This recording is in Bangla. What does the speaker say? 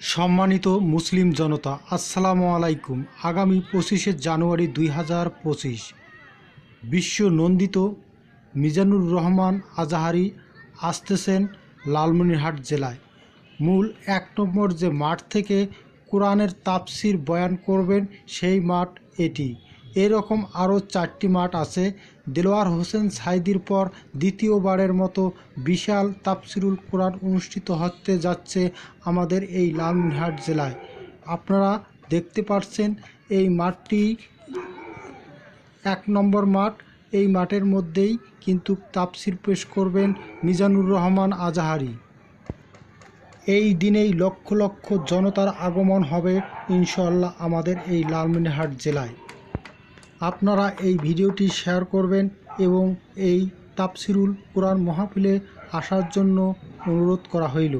সম্মানিত মুসলিম জনতা, আসসালামু আলাইকুম। আগামী পঁচিশে জানুয়ারি দুই হাজার পঁচিশ বিশ্ব নন্দিত মিজানুর রহমান আজাহারি আসতেছেন লালমনিরহাট জেলায়। মূল এক নম্বর যে মাঠ থেকে কোরআনের তাপসির বয়ান করবেন সেই মাঠ এটি। এরকম আরও চারটি মাঠ আছে। দেলোয়ার হোসেন সাইদির পর দ্বিতীয়বারের মতো বিশাল তাফসিরুল কোরআন অনুষ্ঠিত হতে যাচ্ছে আমাদের এই লালমনিরহাট জেলায়। আপনারা দেখতে পাচ্ছেন এই মাঠটি এক নম্বর মাঠ। এই মাঠের মধ্যেই কিন্তু তাফসির পেশ করবেন মিজানুর রহমান আজাহারি। এই দিনেই লক্ষ লক্ষ জনতার আগমন হবে ইনশাল্লাহ আমাদের এই লালমিনহাট জেলায়। আপনারা এই ভিডিওটি শেয়ার করবেন এবং এই তাফসিরুল কোরআন মহাফিলে আসার জন্য অনুরোধ করা হইল।